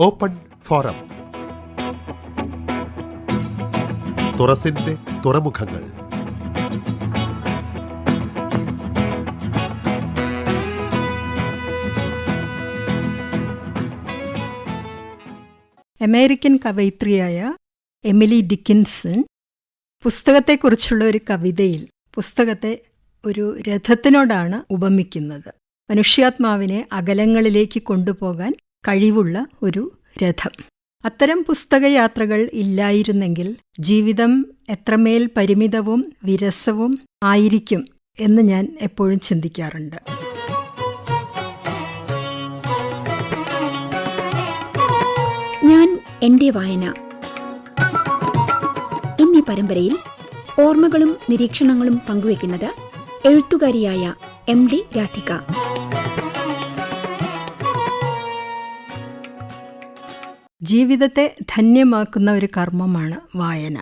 Open forum. തുറസിന്റെ തുറമുഖങ്ങൾ. American കവയിത്രിയായ Emily Dickinson പുസ്തകത്തെക്കുറിച്ചുള്ള ഒരു കവിതയിൽ പുസ്തകത്തെ ഒരു രഥത്തിനോടാണ് ഉപമിക്കുന്നത്. മനുഷ്യാത്മാവിനെ അകലങ്ങളിലേക്ക് കൊണ്ടുപോകാൻ കഴിവുള്ള ഒരു രഥം. അത്തരം പുസ്തകയാത്രകൾ ഇല്ലായിരുന്നെങ്കിൽ ജീവിതം എത്രമേൽ പരിമിതവും വിരസവും ആയിരിക്കും എന്ന് ഞാൻ എപ്പോഴും ചിന്തിക്കാറുണ്ട്. ഞാൻ എന്റെ വായന. എന്നീ പരമ്പരയിൽ ഓർമ്മകളും നിരീക്ഷണങ്ങളും പങ്കുവയ്ക്കുന്നത് എഴുത്തുകാരിയായ എം ഡി രാധിക. ജീവിതത്തെ ധന്യമാക്കുന്ന ഒരു കർമ്മമാണ് വായന.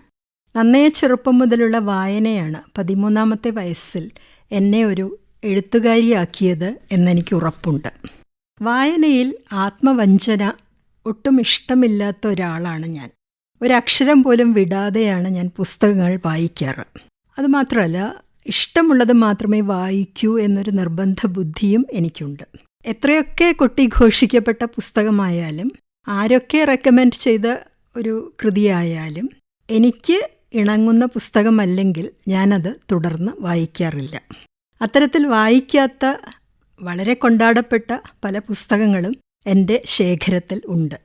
നന്നേ ചെറുപ്പം മുതലുള്ള വായനയാണ് പതിമൂന്നാമത്തെ വയസ്സിൽ എന്നെ ഒരു എഴുത്തുകാരിയാക്കിയത് എന്നെനിക്ക് ഉറപ്പുണ്ട്. വായനയിൽ ആത്മവഞ്ചന ഒട്ടും ഇഷ്ടമില്ലാത്ത ഒരാളാണ് ഞാൻ. ഒരക്ഷരം പോലും വിടാതെയാണ് ഞാൻ പുസ്തകങ്ങൾ വായിക്കാറ്. അതുമാത്രമല്ല ഇഷ്ടമുള്ളത് മാത്രമേ വായിക്കൂ എന്നൊരു നിർബന്ധ ബുദ്ധിയും എനിക്കുണ്ട്. എത്രയൊക്കെ കൊട്ടിഘോഷിക്കപ്പെട്ട പുസ്തകമായാലും ആരൊക്കെ റെക്കമെൻഡ് ചെയ്ത ഒരു കൃതിയായാലും എനിക്ക് ഇണങ്ങുന്ന പുസ്തകമല്ലെങ്കിൽ ഞാനത് തുടർന്ന് വായിക്കാറില്ല. അത്തരത്തിൽ വായിക്കാത്ത വളരെ കൊണ്ടാടപ്പെട്ട പല പുസ്തകങ്ങളും എന്റെ ശേഖരത്തിൽ ഉണ്ട്.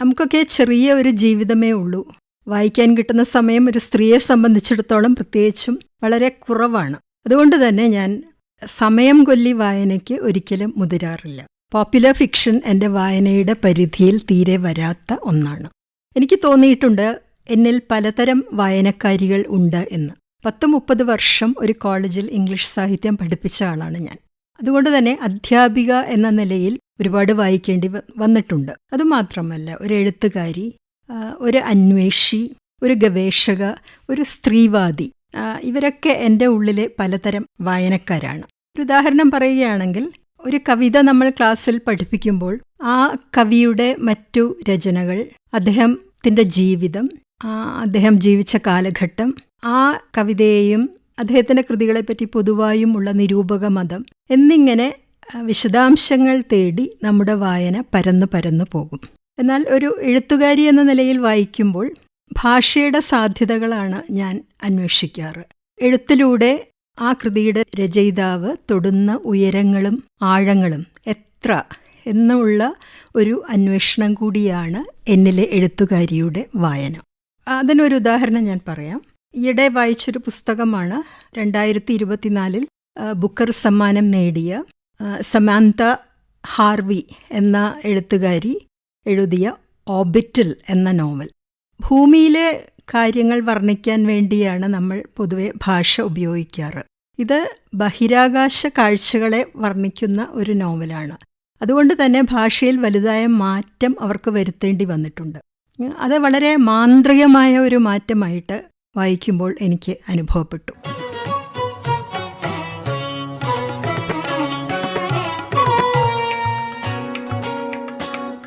നമുക്കൊക്കെ ചെറിയ ഒരു ജീവിതമേ ഉള്ളൂ. വായിക്കാൻ കിട്ടുന്ന സമയം ഒരു സ്ത്രീയെ സംബന്ധിച്ചിടത്തോളം പ്രത്യേകിച്ചും വളരെ കുറവാണ്. അതുകൊണ്ട് തന്നെ ഞാൻ സമയം കൊല്ലി വായനയ്ക്ക് ഒരിക്കലും മുതിരാറില്ല. പോപ്പുലർ ഫിക്ഷൻ എന്റെ വായനയുടെ പരിധിയിൽ തീരെ വരാത്ത ഒന്നാണ്. എനിക്ക് തോന്നിയിട്ടുണ്ട് എന്നിൽ പലതരം വായനക്കാരികൾ ഉണ്ട് എന്ന്. പത്ത് മുപ്പത് വർഷം ഒരു കോളേജിൽ ഇംഗ്ലീഷ് സാഹിത്യം പഠിപ്പിച്ച ആളാണ് ഞാൻ. അതുകൊണ്ട് തന്നെ അധ്യാപിക എന്ന നിലയിൽ ഒരുപാട് വായിക്കേണ്ടി വന്നിട്ടുണ്ട്. അതുമാത്രമല്ല ഒരു എഴുത്തുകാരി ഒരു അന്വേഷി ഒരു ഗവേഷക ഒരു സ്ത്രീവാദി ഇവരൊക്കെ എന്റെ ഉള്ളിലെ പലതരം വായനക്കാരാണ്. ഒരു ഉദാഹരണം പറയുകയാണെങ്കിൽ ഒരു കവിത നമ്മൾ ക്ലാസ്സിൽ പഠിപ്പിക്കുമ്പോൾ ആ കവിയുടെ മറ്റു രചനകൾ അദ്ദേഹത്തിന്റെ ജീവിതം അദ്ദേഹം ജീവിച്ച കാലഘട്ടം ആ കവിതയെയും അദ്ദേഹത്തിന്റെ കൃതികളെപ്പറ്റി പൊതുവായും ഉള്ള നിരൂപക മതം എന്നിങ്ങനെ വിശദാംശങ്ങൾ തേടി നമ്മുടെ വായന പരന്നു പരന്നു പോകും. എന്നാൽ ഒരു എഴുത്തുകാരി എന്ന നിലയിൽ വായിക്കുമ്പോൾ ഭാഷയുടെ സാധ്യതകളാണ് ഞാൻ അന്വേഷിക്കാറ്. എഴുത്തിലൂടെ ആ കൃതിയുടെ രചയിതാവ് തൊടുന്ന ഉയരങ്ങളും ആഴങ്ങളും എത്ര എന്നുള്ള ഒരു അന്വേഷണം കൂടിയാണ് എന്നിലെ എഴുത്തുകാരിയുടെ വായന. അതിനൊരു ഉദാഹരണം ഞാൻ പറയാം. ഈയിടെ വായിച്ചൊരു പുസ്തകമാണ് രണ്ടായിരത്തി ഇരുപത്തിനാലിൽ ബുക്കർ സമ്മാനം നേടിയ സമാന്ത ഹാർവി എന്ന എഴുത്തുകാരി എഴുതിയ ഓബിറ്റൽ എന്ന നോവൽ. ഭൂമിയിലെ കാര്യങ്ങൾ വർണിക്കാൻ വേണ്ടിയാണ് നമ്മൾ പൊതുവെ ഭാഷ ഉപയോഗിക്കാറ്. ഇത് ബഹിരാകാശ കാഴ്ചകളെ വർണിക്കുന്ന ഒരു നോവലാണ്. അതുകൊണ്ട് തന്നെ ഭാഷയിൽ വലുതായ മാറ്റം അവർക്ക് വരുത്തേണ്ടി വന്നിട്ടുണ്ട്. അത് വളരെ മാന്ത്രികമായ ഒരു മാറ്റമായിട്ട് വായിക്കുമ്പോൾ എനിക്ക് അനുഭവപ്പെട്ടു.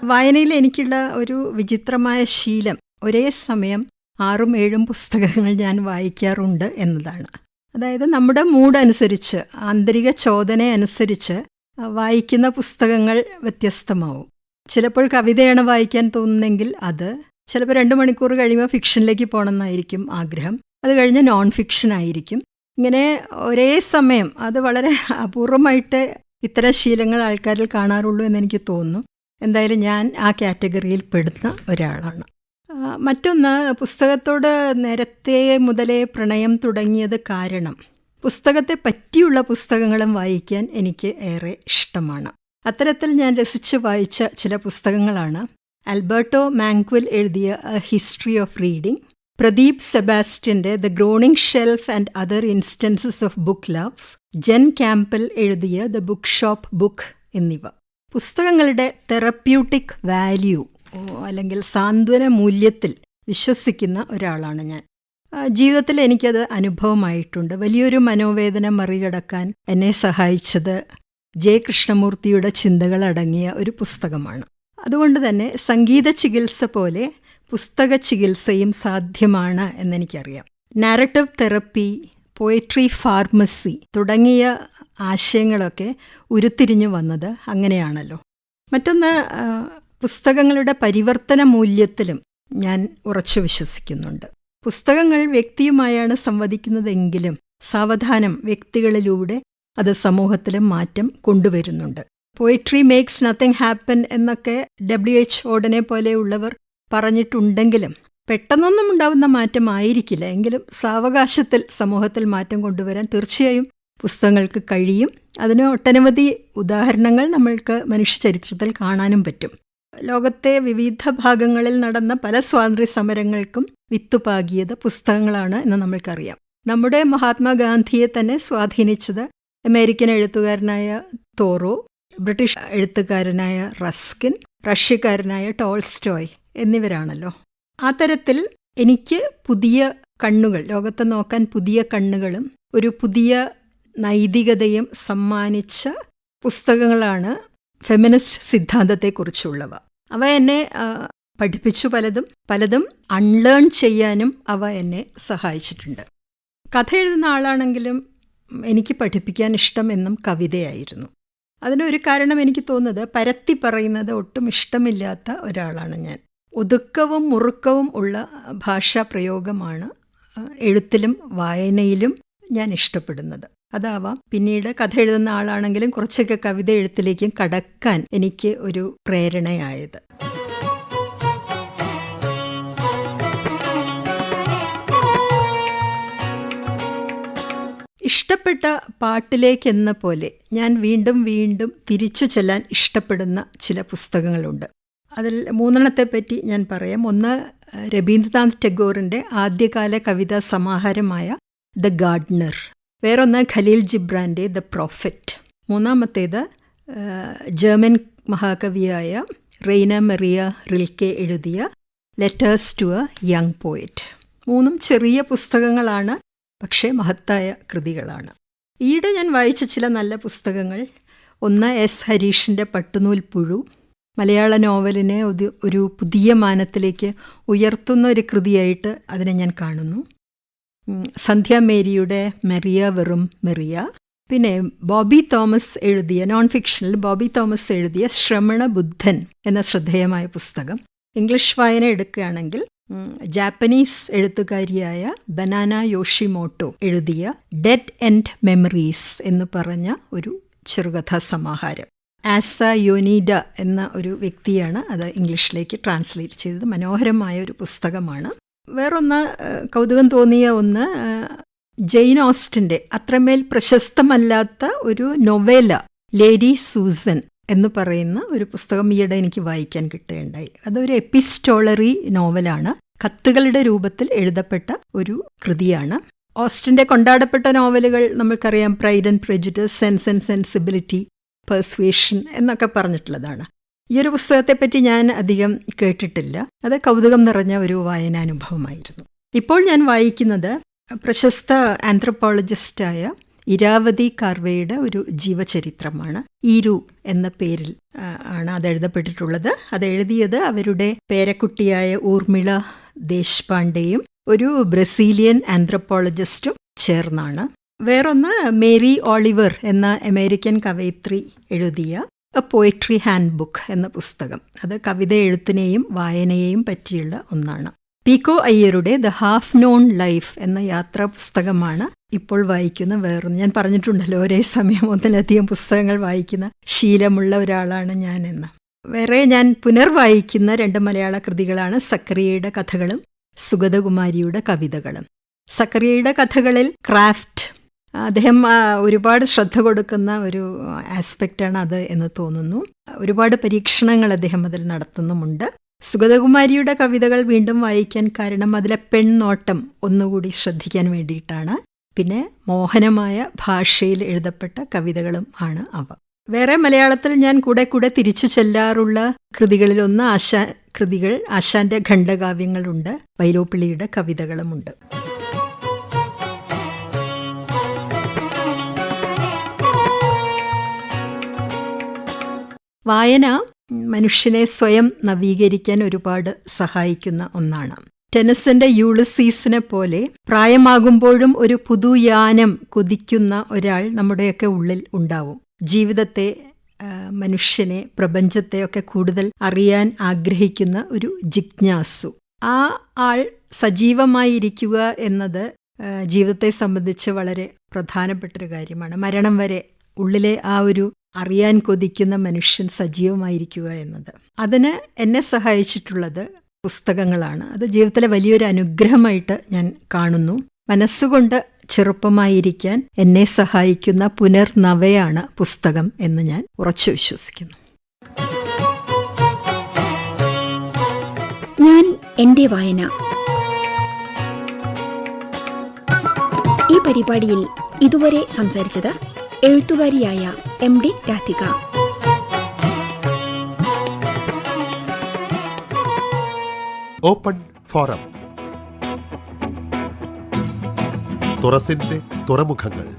വായനയിൽ എനിക്കുള്ള ഒരു വിചിത്രമായ ശീലം ഒരേ സമയം ആറും ഏഴും പുസ്തകങ്ങൾ ഞാൻ വായിക്കാറുണ്ട് എന്നതാണ്. അതായത് നമ്മുടെ മൂഡ് അനുസരിച്ച് ആന്തരിക ചോദന അനുസരിച്ച് വായിക്കുന്ന പുസ്തകങ്ങൾ വ്യത്യസ്തമാവും. ചിലപ്പോൾ കവിതയാണ് വായിക്കാൻ തോന്നുന്നെങ്കിൽ അത് ചിലപ്പോൾ രണ്ട് മണിക്കൂർ കഴിയുമ്പോൾ ഫിക്ഷനിലേക്ക് പോകണമെന്നായിരിക്കും ആഗ്രഹം. അത് കഴിഞ്ഞ് നോൺ ഫിക്ഷൻ ആയിരിക്കും. ഇങ്ങനെ ഒരേ സമയം അത് വളരെ അപൂർവമായിട്ട് ഇത്തരം ശീലങ്ങൾ ആൾക്കാരിൽ കാണാറുള്ളൂ എന്ന് എനിക്ക് തോന്നുന്നു. എന്തായാലും ഞാൻ ആ കാറ്റഗറിയിൽ പെടുന്ന ഒരാളാണ്. മറ്റൊന്ന് പുസ്തകത്തോട് നേരത്തെ മുതലേ പ്രണയം തുടങ്ങിയത് കാരണം. പുസ്തകത്തെ പറ്റിയുള്ള പുസ്തകങ്ങളും വായിക്കാൻ എനിക്ക് ഏറെ ഇഷ്ടമാണ്. അത്തരത്തിൽ ഞാൻ രസിച്ച് വായിച്ച ചില പുസ്തകങ്ങളാണ്. അൽബർട്ടോ മാങ്ക്വൽ എഴുതിയ history of reading Pradeep സെബാസ്റ്റ്യന്റെ the growing shelf and other instances of book love Jen Campbell എഴുതിയ ദ ബുക്ക് ഷോപ്പ് ബുക്ക് എന്നിവ. പുസ്തകങ്ങളുടെ തെറപ്യൂട്ടിക് വാല്യൂ അല്ലെങ്കിൽ സാന്ത്വന മൂല്യത്തിൽ വിശ്വസിക്കുന്ന ഒരാളാണ് ഞാൻ. ജീവിതത്തിൽ എനിക്കത് അനുഭവമായിട്ടുണ്ട്. വലിയൊരു മനോവേദന മറികടക്കാൻ എന്നെ സഹായിച്ചത് ജെ കൃഷ്ണമൂർത്തിയുടെ ചിന്തകൾ അടങ്ങിയ ഒരു പുസ്തകമാണ്. അതുകൊണ്ട് തന്നെ സംഗീത ചികിത്സ പോലെ പുസ്തക ചികിത്സയും സാധ്യമാണ് എന്നെനിക്കറിയാം. നാരറ്റീവ് തെറപ്പി പോയട്രി ഫാർമസി തുടങ്ങിയ ആശയങ്ങളൊക്കെ ഉരുത്തിരിഞ്ഞു വന്നത് അങ്ങനെയാണല്ലോ. മറ്റൊന്ന് പുസ്തകങ്ങളുടെ പരിവർത്തന മൂല്യത്തിലും ഞാൻ ഉറച്ചു വിശ്വസിക്കുന്നുണ്ട്. പുസ്തകങ്ങൾ വ്യക്തിയുമായാണ് സംവദിക്കുന്നതെങ്കിലും സാവധാനം വ്യക്തികളിലൂടെ അത് സമൂഹത്തിലും മാറ്റം കൊണ്ടുവരുന്നുണ്ട്. പോയിട്രി മേക്സ് നത്തിങ് ഹാപ്പൻ എന്നൊക്കെ ഡബ്ല്യു എച്ച് ഓടനെ പോലെയുള്ളവർ പറഞ്ഞിട്ടുണ്ടെങ്കിലും പെട്ടെന്നൊന്നും ഉണ്ടാവുന്ന മാറ്റം ആയിരിക്കില്ല. എങ്കിലും സാവകാശത്തിൽ സമൂഹത്തിൽ മാറ്റം കൊണ്ടുവരാൻ തീർച്ചയായും പുസ്തകങ്ങൾക്ക് കഴിയും. അതിന് ഒട്ടനവധി ഉദാഹരണങ്ങൾ നമ്മൾക്ക് മനുഷ്യ ചരിത്രത്തിൽ കാണാനും പറ്റും. ലോകത്തെ വിവിധ ഭാഗങ്ങളിൽ നടന്ന പല സ്വാതന്ത്ര്യ സമരങ്ങൾക്കും വിത്തുപാകിയത് പുസ്തകങ്ങളാണ് എന്ന് നമ്മൾക്കറിയാം. നമ്മുടെ മഹാത്മാഗാന്ധിയെ തന്നെ സ്വാധീനിച്ചത് അമേരിക്കൻ എഴുത്തുകാരനായ തോറോ ബ്രിട്ടീഷ് എഴുത്തുകാരനായ റസ്കിൻ റഷ്യക്കാരനായ ടോൾസ്റ്റോയ് എന്നിവരാണല്ലോ. ആ തരത്തിൽ എനിക്ക് പുതിയ കണ്ണുകൾ ലോകത്തെ നോക്കാൻ പുതിയ കണ്ണുകളും ഒരു പുതിയ നൈതികതയും സമ്മാനിച്ച പുസ്തകങ്ങളാണ് ഫെമിനിസ്റ്റ് സിദ്ധാന്തത്തെക്കുറിച്ചുള്ളവ. അവ എന്നെ പഠിപ്പിച്ചു പലതും പലതും അൺലേൺ ചെയ്യാനും അവ എന്നെ സഹായിച്ചിട്ടുണ്ട്. കഥ എഴുതുന്ന ആളാണെങ്കിലും എനിക്ക് പഠിപ്പിക്കാൻ ഇഷ്ടം എന്നും കവിതയായിരുന്നു. അതിനൊരു കാരണം എനിക്ക് തോന്നുന്നത് പരത്തി പറയുന്നത് ഒട്ടും ഇഷ്ടമില്ലാത്ത ഒരാളാണ് ഞാൻ. ഒതുക്കവും മുറുക്കവും ഉള്ള ഭാഷാ പ്രയോഗമാണ് എഴുത്തിലും വായനയിലും ഞാൻ ഇഷ്ടപ്പെടുന്നത്. അതാവാം. പിന്നീട് കഥ എഴുതുന്ന ആളാണെങ്കിലും കുറച്ചൊക്കെ കവിത എഴുത്തിലേക്കും കടക്കാൻ എനിക്ക് ഒരു പ്രേരണയായത്. ഇഷ്ടപ്പെട്ട പാട്ടിലേക്കെന്ന പോലെ ഞാൻ വീണ്ടും വീണ്ടും തിരിച്ചു ചെല്ലാൻ ഇഷ്ടപ്പെടുന്ന ചില പുസ്തകങ്ങളുണ്ട്. അതിൽ മൂന്നെണ്ണത്തെ പറ്റി ഞാൻ പറയാം. ഒന്ന് രവീന്ദ്രനാഥ് ടാഗോറിന്റെ ആദ്യകാല കവിതാ സമാഹാരമായ ദ ഗാർഡനർ വേറൊന്ന് ഖലീൽ ജിബ്രാന്റെ ദ പ്രോഫിറ്റ്. മൂന്നാമത്തേത് ജർമ്മൻ മഹാകവിയായ റെയ്ന മെറിയ റിൽക്കെ എഴുതിയ letters to a young poet മൂന്നും ചെറിയ പുസ്തകങ്ങളാണ് പക്ഷേ മഹത്തായ കൃതികളാണ്. ഈയിടെ ഞാൻ വായിച്ച ചില നല്ല പുസ്തകങ്ങൾ. ഒന്ന് എസ് ഹരീഷിന്റെ പട്ടുനൂൽ പുഴു. മലയാള നോവലിനെ ഒരു പുതിയ മാനത്തിലേക്ക് ഉയർത്തുന്ന ഒരു കൃതിയായിട്ട് അതിനെ ഞാൻ കാണുന്നു. സന്ധ്യ മേരിയുടെ മെറിയ വെറും മെറിയ. പിന്നെ ബോബി തോമസ് എഴുതിയ നോൺ ഫിക്ഷനിൽ ബോബി തോമസ് എഴുതിയ ശ്രമണ ബുദ്ധൻ എന്ന ശ്രദ്ധേയമായ പുസ്തകം. ഇംഗ്ലീഷ് വായന എടുക്കുകയാണെങ്കിൽ ജാപ്പനീസ് എഴുത്തുകാരിയായ ബനാന യോഷിമോട്ടോ എഴുതിയ ഡെഡ് എൻഡ് മെമ്മറീസ് എന്ന് പറഞ്ഞ ഒരു ചെറുകഥാ സമാഹാരം. ആസ യോനീഡ എന്ന ഒരു വ്യക്തിയാണ് അത് ഇംഗ്ലീഷിലേക്ക് ട്രാൻസ്ലേറ്റ് ചെയ്തത്. മനോഹരമായ ഒരു പുസ്തകമാണ്. വേറൊന്ന് കൗതുകം തോന്നിയ ഒന്ന് ജെയിൻ ഓസ്റ്റിന്റെ അത്രമേൽ പ്രശസ്തമല്ലാത്ത ഒരു നൊവേല ലേഡി സൂസൻ എന്ന് പറയുന്ന ഒരു പുസ്തകം ഈയിടെ എനിക്ക് വായിക്കാൻ കിട്ടുകയുണ്ടായി. അതൊരു എപ്പിസ്റ്റോളറി നോവലാണ്. കത്തുകളുടെ രൂപത്തിൽ എഴുതപ്പെട്ട ഒരു കൃതിയാണ്. ഓസ്റ്റിന്റെ കൊണ്ടാടപ്പെട്ട നോവലുകൾ നമ്മൾക്കറിയാം pride and prejudice sense and sensibility persuasion എന്നൊക്കെ പറഞ്ഞിട്ടുള്ളതാണ്. ഈ ഒരു പുസ്തകത്തെപ്പറ്റി ഞാൻ അധികം കേട്ടിട്ടില്ല. അത് കൗതുകം നിറഞ്ഞ ഒരു വായനാനുഭവമായിരുന്നു. ഇപ്പോൾ ഞാൻ വായിക്കുന്നത് പ്രശസ്ത ആന്ത്രപ്പോളജിസ്റ്റായ ഇരാവതി കാർവേയുടെ ഒരു ജീവചരിത്രമാണ്. ഇരു എന്ന പേരിൽ ആണ് അത് എഴുതപ്പെട്ടിട്ടുള്ളത്. അത് എഴുതിയത് അവരുടെ പേരക്കുട്ടിയായ ഊർമിള ദേശ്പാണ്ഡെയും ഒരു ബ്രസീലിയൻ ആന്ത്രപ്പോളജിസ്റ്റും ചേർന്നാണ്. വേറൊന്ന് മേരി ഓളിവർ എന്ന അമേരിക്കൻ കവയിത്രി എഴുതിയ എ പോയിട്രി ഹാൻഡ് ബുക്ക് എന്ന പുസ്തകം. അത് കവിത എഴുത്തിനെയും വായനയെയും പറ്റിയുള്ള ഒന്നാണ്. പീക്കോ അയ്യരുടെ ദ ഹാഫ് നോൺ ലൈഫ് എന്ന യാത്രാ പുസ്തകമാണ് ഇപ്പോൾ വായിക്കുന്ന വേറൊന്ന്. ഞാൻ പറഞ്ഞിട്ടുണ്ടല്ലോ ഒരേ സമയം ഒന്നിലധികം പുസ്തകങ്ങൾ വായിക്കുന്ന ശീലമുള്ള ഒരാളാണ് ഞാൻ എന്ന് വേറെ ഞാൻ പുനർവായിക്കുന്ന രണ്ട് മലയാള കൃതികളാണ് സക്കറിയയുടെ കഥകളും സുഗതകുമാരിയുടെ കവിതകളും. സക്കറിയയുടെ കഥകളിൽ ക്രാഫ്റ്റ് അദ്ദേഹം ഒരുപാട് ശ്രദ്ധ കൊടുക്കുന്ന ഒരു ആസ്പെക്റ്റാണ് അത് എന്ന് തോന്നുന്നു. ഒരുപാട് പരീക്ഷണങ്ങൾ അദ്ദേഹം അതിൽ നടത്തുന്നുമുണ്ട്. സുഗതകുമാരിയുടെ കവിതകൾ വീണ്ടും വായിക്കാൻ കാരണം അതിലെ പെൺനോട്ടം ഒന്നുകൂടി ശ്രദ്ധിക്കാൻ വേണ്ടിയിട്ടാണ്. പിന്നെ മോഹനമായ ഭാഷയിൽ എഴുതപ്പെട്ട കവിതകളും ആണ് അവ. വേറെ മലയാളത്തിൽ ഞാൻ കൂടെ കൂടെ തിരിച്ചു ചെല്ലാറുള്ള കൃതികളിലൊന്ന് ആശാ കൃതികൾ ആശാന്റെ ഖണ്ഡകാവ്യങ്ങളുണ്ട്. വൈലോപ്പിള്ളിയുടെ കവിതകളുമുണ്ട്. വായന മനുഷ്യനെ സ്വയം നവീകരിക്കാൻ ഒരുപാട് സഹായിക്കുന്ന ഒന്നാണ്. ടെനസിന്റെ യൂളിസീസിനെ പോലെ പ്രായമാകുമ്പോഴും ഒരു പുതുയാനം കുതിക്കുന്ന ഒരാൾ നമ്മുടെയൊക്കെ ഉള്ളിൽ ഉണ്ടാവും. ജീവിതത്തെ മനുഷ്യനെ പ്രപഞ്ചത്തെയൊക്കെ കൂടുതൽ അറിയാൻ ആഗ്രഹിക്കുന്ന ഒരു ജിജ്ഞാസു. ആ ആൾ സജീവമായിരിക്കുക എന്നത് ജീവിതത്തെ സംബന്ധിച്ച് വളരെ പ്രധാനപ്പെട്ടൊരു കാര്യമാണ്. മരണം വരെ ഉള്ളിലെ ആ ഒരു അറിയാൻ കൊതിക്കുന്ന മനുഷ്യൻ സജീവമായിരിക്കുക എന്നത്. അതിന് എന്നെ സഹായിച്ചിട്ടുള്ളത് പുസ്തകങ്ങളാണ്. അത് ജീവിതത്തിലെ വലിയൊരു അനുഗ്രഹമായിട്ട് ഞാൻ കാണുന്നു. മനസ്സുകൊണ്ട് ചെറുപ്പമായിരിക്കാൻ എന്നെ സഹായിക്കുന്ന പുനർനവയാണ് പുസ്തകം എന്ന് ഞാൻ ഉറച്ചു വിശ്വസിക്കുന്നു. ഞാൻ എന്റെ വായന. ഈ പരിപാടിയിൽ ഇതുവരെ സംസാരിച്ചത് എഴുത്തുകാരിയായ M D Radhika. Open forum തുറസിന്റെ തുറമുഖങ്ങൾ.